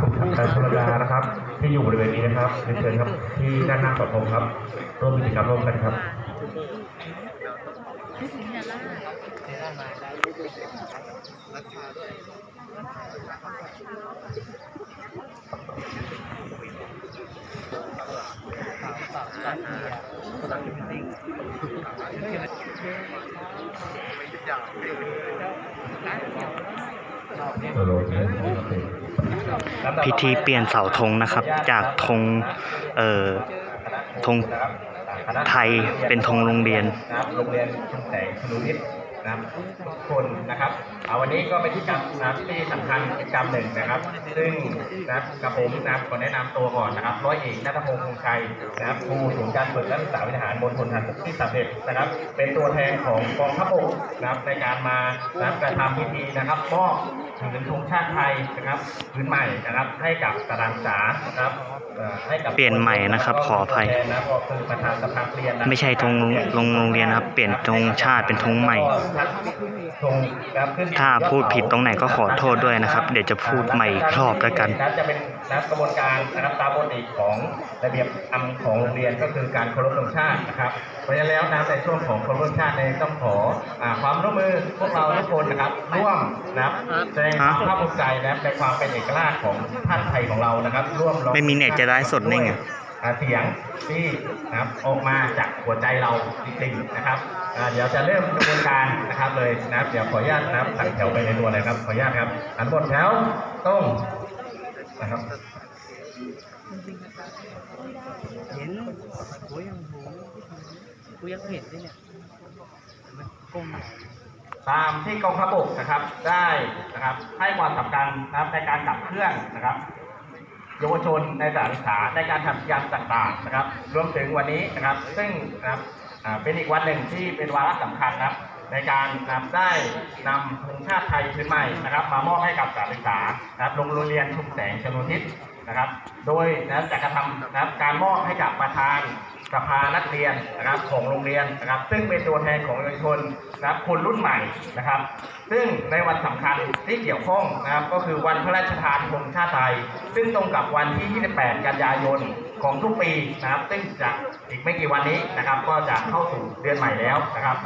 สุขชัยชลดานะครับ ที่อยู่บริเวณนี้นะครับเรียนเชิญครับที่ด้านหน้าสาธงครับร่วมกิจกรรมร่วมกันครับ พิธีเปลี่ยนเสาธงนะครับ จากธงเอ่อธงไทยเป็นธงโรงเรียนโรงเรียนแสงชนุนิต นะครับทุกคนนะครับเอาวันนี้ก็เป็นกิจกรรมนะครับที่สำคัญกิจกรรมหนึ่งนะครับ ซึ่งนะครับกับผมนะครับขอแนะนำตัวก่อนนะครับร้อยเอกนัทพงศ์คงชัยนะครับครูศูนย์การฝึกและศึกษาวิทยาหารมณฑลทหารบกที่สามเด็จนะครับ เป็นตัวแทนของกองทัพบกนะครับในการมานะครับกระทำพิธีนะครับมอบถือธงชาติไทยนะครับพื้นใหม่นะครับให้กับสถานศึกษานะครับเอ่อให้กับเปลี่ยนใหม่นะครับ ขออภัยตัวแทนนะครับก็คือประธานสภาเรียนนะไม่ใช่ธงโรงโรงเรียนนะครับ เปลี่ยนธงชาติเป็นธงใหม่ธงนะครับขึ้นถ้าพูดผิดตรงไหนก็ขอโทษด้วยนะครับ เดี๋ยวจะพูดใหม่อีกรอบแล้วกันะจะเป็นนะครับกระบวนการนะครับตามปกติของระเบียบอำของโรงเรียนก็คือการเคารพธงชาตินะครับเพราะฉะนั้นแล้วนะในช่วงของเคารพธงชาติในยต้องขออ่าความร่วมมือพวกเราทุกคนนะครับร่วมนะครับแสดงความภาคภูมิใจนะครับในความเป็นเอกลักษณ์ของชาติไทยของเรานะครับ ร่วมร้องไม่มีเน็ตจะได้สดได้ไงอ่าเสียงที่นะครับออกมาจากหัวใจเราจริงๆนะครับอ่า เดี๋ยวจะเริ่มกระบวนการนะครับเลยนะครับเดี๋ยวขออนุญาตนะครับสั่งแถวไปในตัวเลยครับขออนุญาตครับอันบนแถวตรงนะครับเห็นกูยังหูกูยังเห็นเลยเนี่ยมันก้มตามที่กองทัพบกนะครับได้นะครับให้ความสำคัญนะครับในการขับเคลื่อนนะครับเยาวชนในสถานศึกษาในการทำกิจกรรมต่างๆนะครับ รวมถึงวันนี้นะครับ ซึ่งนะครับอ่า เป็นอีกวันหนึ่งที่เป็นวาระสำคัญนะครับ ในการนะครับได้นำธงชาติไทยพื้นใหม่นะครับ มามอบให้กับสถานศึกษานะครับโรงเรียนชุมแสงชนทิศนะครับ โดยนะครับจะกระทำนะครับการมอบให้กับประธานสภานักเรียนนะครับของโรงเรียนนะครับ ซึ่งเป็นตัวแทนของเยาวชนนะครับคนรุ่นใหม่นะครับ ซึ่งในวันสำคัญที่เกี่ยวข้องนะครับ ก็คือวันพระราชทานธงชาติไทย ซึ่งตรงกับวันที่ 28 กันยายน ของทุกปีนะครับ ซึ่งจะอีกไม่กี่วันนี้นะครับ ก็จะเข้าสู่เดือนใหม่แล้วนะครับ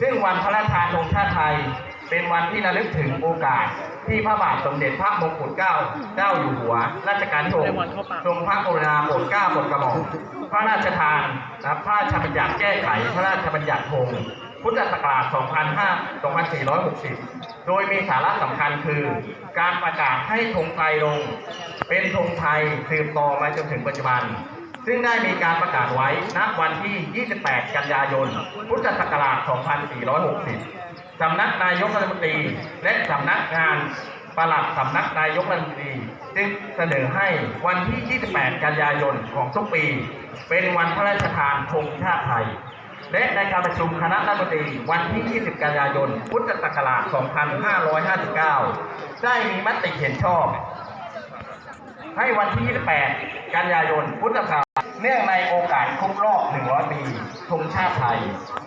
ซึ่งวันพระราชทานธงชาติไทย เป็นวันที่ระลึกถึงโอกาสที่พระบาทสมเด็จพระมงกุฎเกล้าเจ้าอยู่หัว รัชกาลที่หกทรงพระกรุณาโปรดเกล้าโปรดกระหม่อมพระราชทานนะครับพระราชบัญญัติแก้ไขพระราชบัญญัติธง พุทธศักราช2460 โดยมีสาระสำคัญคือ การประกาศให้ธงไทยลง เป็นธงไทยสืบต่อมาจนถึงปัจจุบัน ซึ่งได้มีการประกาศไว้ณวันที่ 28 กันยายน พุทธศักราช 2460 สำนักนายกรัฐมนตรีและสำนักงานปลัดสำนักนายกรัฐมนตรีจึงเสนอให้วันที่ 28 กันยายนของทุกปี เป็นวันพระราชทานธงชาติไทย และในการประชุมคณะรัฐมนตรีวันที่ 20 กันยายน พุทธศักราช 2559 ได้มีมติเห็นชอบ ให้วันที่ 28 กันยายน พุทธศักราช เนื่องในโอกาสครบรอบ 100 ปีธงชาติไทย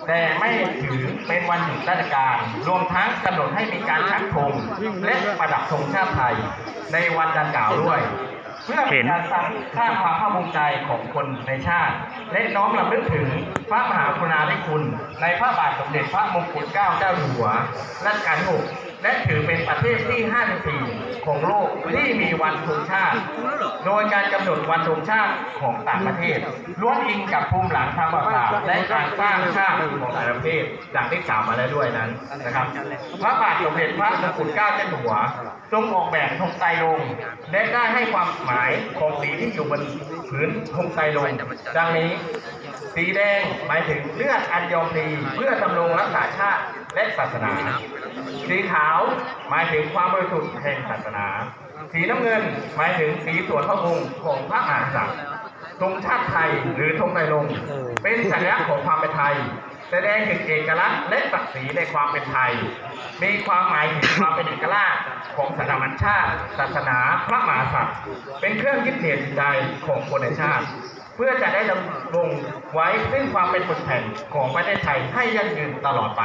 แต่ไม่ถือเป็นวันหยุดราชการ รวมทั้งกำหนดให้มีการชักธงและประดับธงชาติไทย ในวันดังกล่าวด้วย พื่อเป็นการสร้างสร้างความภาคภูมิใจของคนในชาติ และน้อมรำลึกถึงพระมหากรุณาธิคุณ ในพระบาทสมเด็จพระมงกุฎเกล้าเจ้าอยู่หัวรัชกาลที่หกและถือเป็นประเทศที่ 54 ของโลกที่มีวันธงชาติ โดยการกำหนดวันธงชาติของต่างประเทศล้วนอิงกับภูมิหลังทางประวัติศาสตร์และการสร้างชาติของแต่ละประเทศจากที่กล่าวมาแล้วด้วยนั้นนะครับ พระบาทสมเด็จพระมงกุฎเกล้าเจ้าอยู่หัว ทรงออกแบบธงไตรลงค์และได้ให้ความหมายของสีที่อยู่บนผืนธงไตรลงค์ดังนี้ สีแดงหมายถึงเลือดอันยอมพลีเพื่อดำรงรักษาชาติและศาสนา สีขาวหมายถึงความบริสุทธิ์แห่งศาสนา สีน้ำเงินหมายถึงสีส่วนพระองค์ของพระมหากษัตริย์ธงชาติไทยหรือธงไตรลงค์เป็นสัญลักษณ์ของความเป็นไทย แสดงถึงเอกลักษณ์และศักดิ์ศรีในความเป็นไทย มีความหมายถึงความเป็นเอกลักษณ์ของสถาบันชาติ ศาสนาพระมหากษัตริย์ เป็นเครื่องยึดเหนี่ยวจิตใจของคนในชาติ เพื่อจะได้ดำรงไว้ซึ่งความเป็นผลแผ่นของประเทศไทยให้ยั่งยืนตลอดไป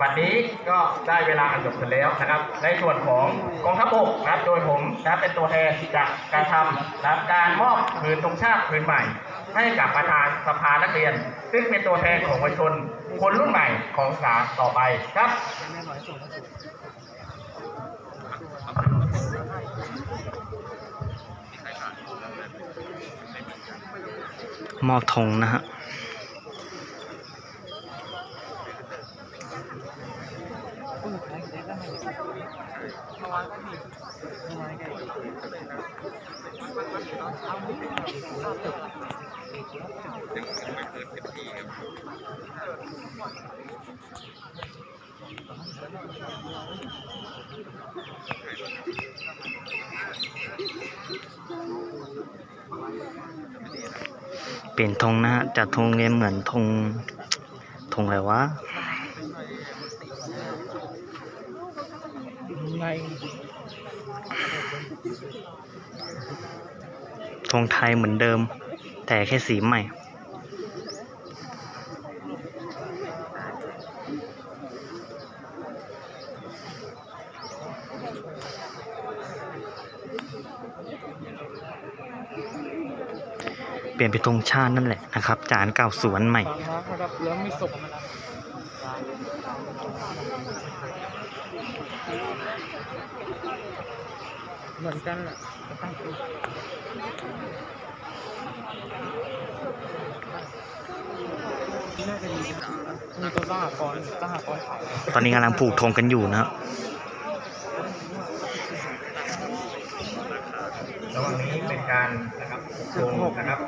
วันนี้ก็ได้เวลาอันจบกันแล้วนะครับ ในส่วนของกองทัพบกนะครับโดยผมนะเป็นตัวแทนจากการทำนะครับการมอบผืนธงชาติผืนใหม่ ให้กับประธานสภานักเรียน ซึ่งเป็นตัวแทนของประชาชนคนรุ่นใหม่ของสาต่อไปครับม่บอกให้ส่งมาส่งมอบธงนะฮะ ตู้ขายได้ก็ให้เมื่อวานก็มีเมื่อวานก็มีเปลี่ยนธงนะฮะจากธงเรียนเหมือนธงธงอะไรวะธงไทยเหมือนเดิม แต่แค่สีใหม่ เปลี่ยนเป็นธงชาตินั่นแหละนะครับ จานเก่าสวนใหม่เหมือนกันแหละ น่าจะมีมีตัวสหกรณ์สหกรณ์ขายตอนนี้กำลังผูกธงกันอยู่นะครับระหว่างนี้เป็นการนะครับปลูกโงนะครับ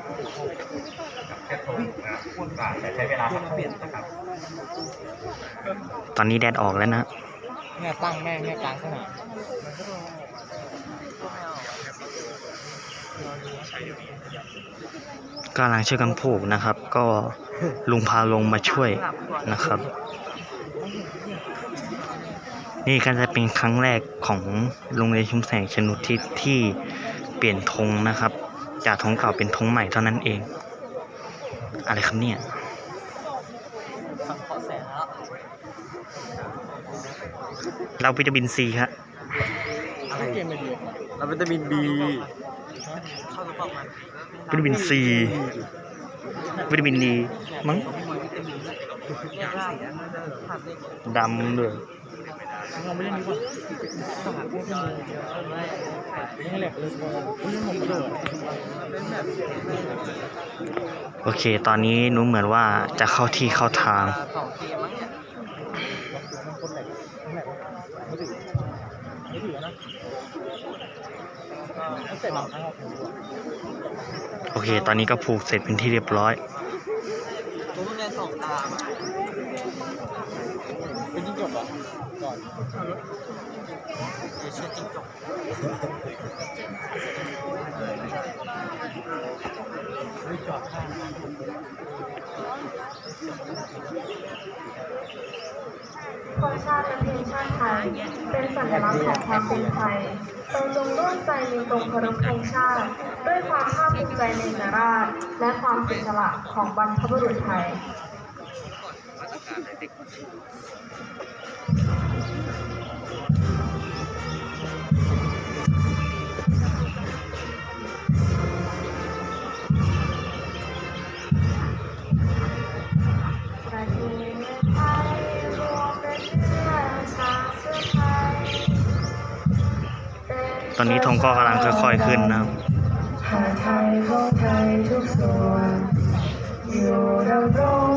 กับแค่โทงนะครับก็จะใช้เวลาสักครู่นะครับตอนนี้แดดออกแล้วนะเนี่ยตั้งแม่งเนี่ยกลางสนาม กำลังช่วยกันผูกนะครับ ก็ลุงพาลงมาช่วยนะครับ นี่ก็จะเป็นครั้งแรกของโรงเรียนชุมแสงชนุทิศที่เปลี่ยนธงนะครับ จากธงเก่าเป็นธงใหม่เท่านั้นเอง อะไรครับเนี่ยสังเคราะห์แสงแล้วเราวิตามินซีครับอะไรเกมไม่ดีเราวิตามินบีเข้าตั วิตามินซีวิตามินดีมั้งมีวิตามินแยกได้อะภาพเล็กดำด้วยเราไม่เล่นดีกว่าสหพวกที่มือยังแหลกเลยอุ้ยผมเลยโอเค ตอนนี้หนูเหมือนว่าจะเข้าที่เข้าทาง สองเกมมั้งเนี่ยมันคนแหลกแหลกไม่ถือไม่ถือนะก็เสร็จแล้วครับโอเค ตอนนี้ก็ผูกเสร็จเป็นที่เรียบร้อยผมเรียนสองตาเป็นจิ้งจกเหรอก่อนเดี๋ยวเชื่อจิ้งจกไม่จอดข้าง ธงชาติและเพลงชาติไทยเป็นสัญลักษณ์ของความเป็นไทยเราจงร่วมใจในตรงเคารพธงชาติ ด้วยความภาคภูมิใจในนราช และความเสียสละของบรรพบุรุษไทย อนนี้ธงก็กำลังค่อยๆขึ้นนะครับไทยของไทยทุกส่วนอยู่ดำรง